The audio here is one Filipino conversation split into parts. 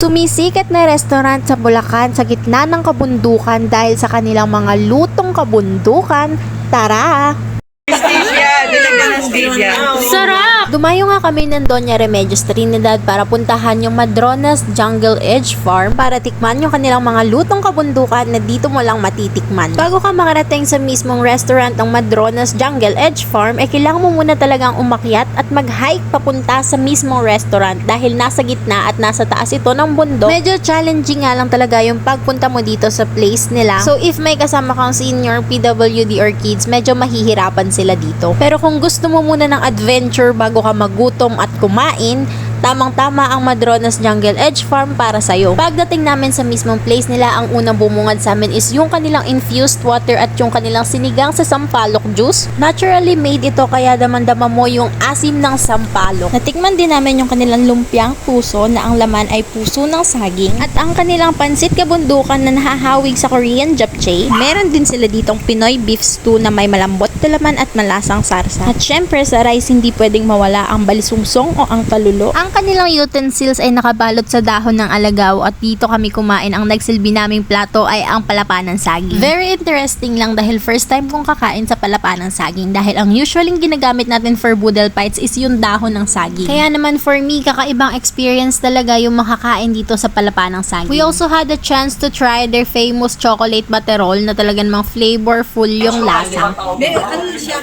Sumisikat na restaurant sa Bulacan sa gitna ng kabundukan dahil sa kanilang mga lutong kabundukan. Tara! Stevia, nilagyan ng stevia. Sarap! Dumayo nga kami ng Doña Remedios Trinidad para puntahan yung Madronas Jungle Edge Farm para tikman yung kanilang mga lutong kabundukan na dito mo lang matitikman. Bago ka makarating sa mismong restaurant ng Madronas Jungle Edge Farm, eh kailangan mo muna talagang umakyat at mag-hike papunta sa mismong restaurant dahil nasa gitna at nasa taas ito ng bundok. Medyo challenging nga lang talaga yung pagpunta mo dito sa place nila. So if may kasama kang senior, PWD or kids, medyo mahihirapan sila dito. Pero kung gusto mo muna ng adventure bago ka magutom at kumain, tamang-tama ang Madronas Jungle Edge Farm para sa'yo. Pagdating namin sa mismong place nila, ang unang bumungad sa amin is yung kanilang infused water at yung kanilang sinigang sa sampalok juice. Naturally made ito kaya damandama mo yung asim ng sampalok. Natikman din namin yung kanilang lumpiang puso na ang laman ay puso ng saging at ang kanilang pansit kabundukan na nahahawig sa Korean japchae. Meron din sila ditong Pinoy beef stew na may malambot na laman at malasang sarsa. At syempre sa rice hindi pwedeng mawala ang balisungsong o ang palulo. Ang kanilang utensils ay nakabalot sa dahon ng alagaw at dito kami kumain. Ang nagsilbi naming plato ay ang palapanang saging. Very interesting lang dahil first time kong kakain sa palapanang saging dahil ang usually ginagamit natin for boodle bites is yung dahon ng saging. Kaya naman for me, kakaibang experience talaga yung makakain dito sa palapanang saging. We also had a chance to try their famous chocolate butterol na talaga namang flavorful yung lasa. Ano siya?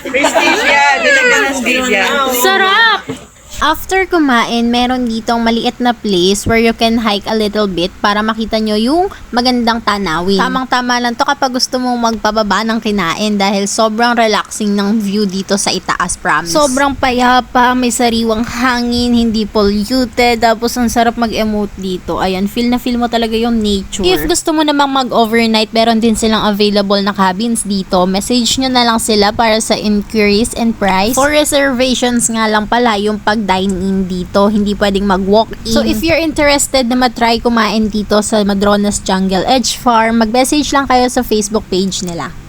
Ng. Sarap! After kumain, meron ditong maliit na place where you can hike a little bit para makita nyo yung magandang tanawin. Tamang-tama lang to kapag gusto mong magpababa ng kinain dahil sobrang relaxing ng view dito sa itaas, promise. Sobrang payapa, may sariwang hangin, hindi polluted, tapos ang sarap mag-emote dito. Ayan, feel na feel mo talaga yung nature. If gusto mo namang mag-overnight, meron din silang available na cabins dito. Message nyo na lang sila para sa inquiries and price. For reservations nga lang pala yung pag-dine-in dito. Hindi pwedeng mag-walk-in. So if you're interested na matry kumain dito sa Madronas Jungle Edge Farm, mag-message lang kayo sa Facebook page nila.